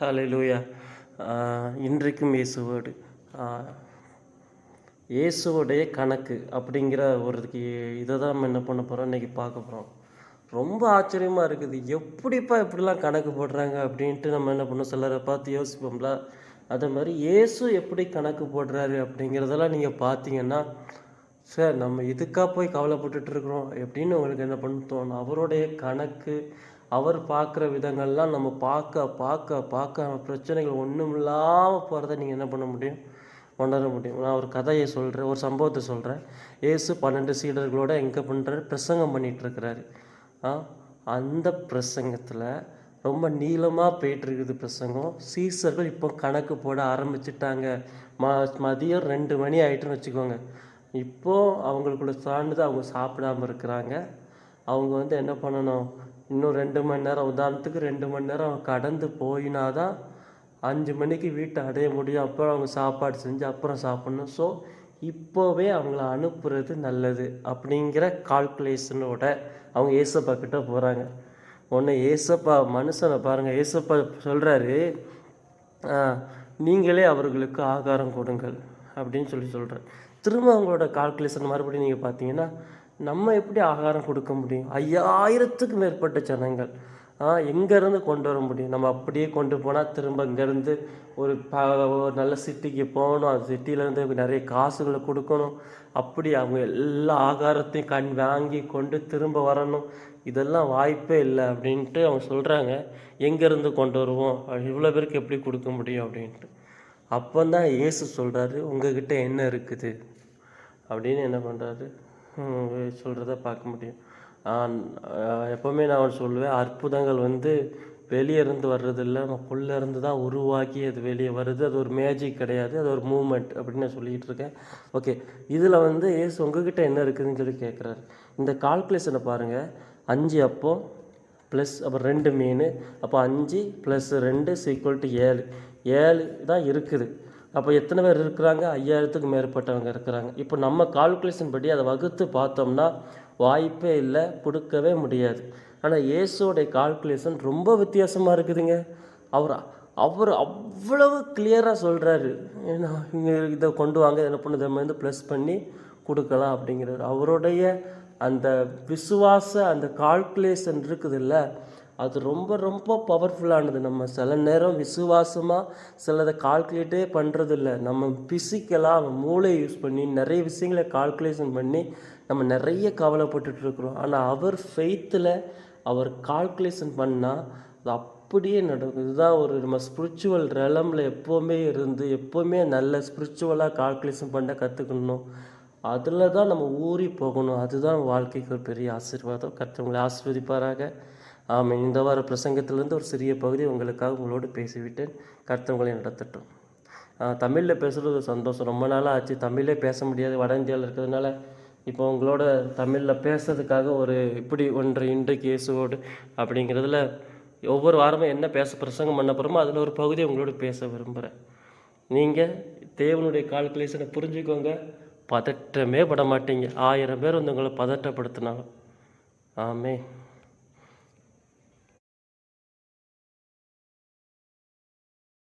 ஹalleluya இன்றைக்கும் இயேசுவோடு. இயேசுவோடைய கணக்கு அப்படிங்கிற ஒரு இதை தான் நம்ம என்ன பண்ண போகிறோம் இன்றைக்கி பார்க்க போகிறோம் ரொம்ப ஆச்சரியமாக இருக்குது. எப்படிப்பா இப்படிலாம் கணக்கு போடுறாங்க அப்படின்ட்டு நம்ம என்ன பண்ணோம் சிலரை பார்த்து யோசிப்போம்ல. அதே மாதிரி இயேசு எப்படி கணக்கு போடுறாரு அப்படிங்கிறதெல்லாம் நீங்கள் பார்த்தீங்கன்னா சார் நம்ம இதுக்காக போய் கவலைப்பட்டுட்ருக்குறோம் எப்படின்னு உங்களுக்கு என்ன பண்ண தோணும்? அவருடைய கணக்கு அவர் பார்க்குற விதங்கள்லாம் நம்ம பார்க்க பார்க்க பார்க்க பிரச்சனைகள் ஒன்றும் இல்லாமல் போகிறத நீங்கள் என்ன பண்ண முடியும்? உணர முடியும். நான் ஒரு கதையை சொல்கிறேன் ஒரு சம்பவத்தை சொல்கிறேன் ஏசு பன்னெண்டு சீடர்களோட எங்கே பண்ணுறாரு பிரசங்கம் பண்ணிகிட்ருக்கிறாரு ஆ அந்த பிரசங்கத்தில் ரொம்ப நீளமாக போயிட்டுருக்குது பிரசங்கம். சீசர்கள் இப்போ கணக்கு போட ஆரம்பிச்சிட்டாங்க. ம மதியம் ரெண்டு மணி ஆயிட்டுன்னு வச்சுக்கோங்க. இப்போது அவங்களுக்குள்ள சார்ந்து அவங்க சாப்பிடாம இருக்கிறாங்க. அவங்க வந்து என்ன பண்ணணும்? இன்னும் ரெண்டு மணி நேரம் உதாரணத்துக்கு ரெண்டு மணி நேரம் கடந்து போயினாதான் அஞ்சு மணிக்கு வீட்டை அடைய முடியும். அப்புறம் அவங்க சாப்பாடு செஞ்சு அப்புறம் சாப்பிட்ணும். ஸோ இப்போவே அவங்கள அனுப்புறது நல்லது அப்படிங்கிற கால்குலேஷனோட அவங்க ஏசப்பா கிட்ட போகிறாங்க ஒன்று ஏசப்பா மனுஷனை பாருங்கள் ஏசப்பா சொல்கிறாரு நீங்களே அவர்களுக்கு ஆகாரம் கொடுங்கள் அப்படின்னு சொல்லி சொல்கிறேன் திரும்ப அவங்களோட கால்குலேஷன் மறுபடியும் நீங்கள் பார்த்தீங்கன்னா நம்ம எப்படி ஆகாரம் கொடுக்க முடியும்? ஐயாயிரத்துக்கு மேற்பட்ட ஜனங்கள் எங்கேருந்து கொண்டு வர முடியும்? நம்ம அப்படியே கொண்டு போனால் திரும்ப இங்கேருந்து ஒரு ப ஒரு நல்ல சிட்டிக்கு போகணும். அந்த சிட்டியிலேருந்து நிறைய காசுகளை கொடுக்கணும். அப்படி அவங்க எல்லா ஆகாரத்தையும் கண் வாங்கி கொண்டு திரும்ப வரணும். இதெல்லாம் வாய்ப்பே இல்லை அப்படின்ட்டு அவங்க சொல்கிறாங்க எங்கேருந்து கொண்டு வருவோம்? இவ்வளோ பேருக்கு எப்படி கொடுக்க முடியும் அப்படின்ட்டு. அப்போ தான் இயேசு சொல்கிறாரு உங்ககிட்ட என்ன இருக்குது? அப்படின்னு என்ன பண்ணுறாரு சொல்கிறத பார்க்க முடியும். எப்போவுமே நான் அவன் சொல்லுவேன் அற்புதங்கள் வந்து வெளியே இருந்து வர்றதில்ல நமக்குள்ளே இருந்து தான் உருவாக்கி அது வெளியே வருது. அது ஒரு மேஜிக் கிடையாது அது ஒரு மூமெண்ட் அப்படின்னு நான் சொல்லிகிட்டு இருக்கேன். ஓகே இதில் வந்து ஏசு உங்ககிட்ட என்ன இருக்குதுன்னு சொல்லி கேட்குறாரு இந்த கால்குலேஷனை பாருங்கள் அஞ்சு அப்போ ப்ளஸ் அப்புறம் ரெண்டு மீன் அப்போ அஞ்சு ப்ளஸ் ரெண்டு சீக்குவல் டு ஏழு. ஏழு தான் இருக்குது. அப்போ எத்தனை பேர் இருக்கிறாங்க? ஐயாயிரத்துக்கு மேற்பட்டவங்க இருக்கிறாங்க. இப்போ நம்ம கால்குலேஷன் படி அதை வகுத்து பார்த்தோம்னா வாய்ப்பே இல்லை கொடுக்கவே முடியாது. ஆனால் இயேசுவோடைய கால்குலேஷன் ரொம்ப வித்தியாசமாக இருக்குதுங்க. அவர் அவர் அவ்வளவு கிளியராக சொல்கிறாரு ஏன்னா இங்கே இதை கொண்டு வாங்க என்ன பண்ணுது? நம்ம வந்து ப்ளஸ் பண்ணி கொடுக்கலாம் அப்படிங்கிறாரு. அவருடைய அந்த விசுவாச அந்த கால்குலேஷன் இருக்குதுல்ல அது ரொம்ப ரொம்ப பவர்ஃபுல்லானது நம்ம சில நேரம் விசுவாசமாக சிலதை கால்குலேட்டே பண்ணுறது இல்லை நம்ம ஃபிசிக்கலாக மூளை யூஸ் பண்ணி நிறைய விஷயங்களை கால்குலேஷன் பண்ணி நம்ம நிறைய கவலைப்பட்டுட்டு இருக்கிறோம். ஆனால் அவர் ஃபெய்த்தில் அவர் கால்குலேஷன் பண்ணால் அது அப்படியே நடக்கும். இதுதான் ஒரு நம்ம ஸ்பிரிச்சுவல் ரெலமில் எப்போவுமே இருந்து எப்போவுமே நல்ல ஸ்பிரிச்சுவலாக கால்குலேஷன் பண்ண கற்றுக்கணும் அதில் தான் நம்ம ஊறி போகணும். அதுதான் வாழ்க்கைக்கு ஒரு பெரிய ஆசீர்வாதம். கற்றவங்களை ஆஸ்வதிப்பாராக ஆமாம் இந்த வார பிரசங்கத்திலேருந்து ஒரு சிறிய பகுதி உங்களுக்காக உங்களோடு பேசிவிட்டேன். கருத்தவங்களை நடத்தட்டும். தமிழில் பேசுகிறது சந்தோஷம். ரொம்ப நாளாக ஆச்சு. தமிழே பேச முடியாது. வட இந்தியாவில் இருக்கிறதுனால இப்போ உங்களோட தமிழில் பேசுறதுக்காக ஒரு இப்படி ஒன்று இன்றைக்கு இயேசுவோடு அப்படிங்கிறதுல ஒவ்வொரு வாரமும் என்ன பேச பிரசங்கம் பண்ண போகிறோமோ அதில் ஒரு பகுதியை உங்களோட பேச விரும்புகிறேன் நீங்கள் தேவனுடைய கால்குலேஷனை புரிஞ்சுக்கோங்க. பதற்றமே பட மாட்டீங்க ஆயிரம் பேர் வந்து உங்களை பதட்டப்படுத்தினாலும் ஆமே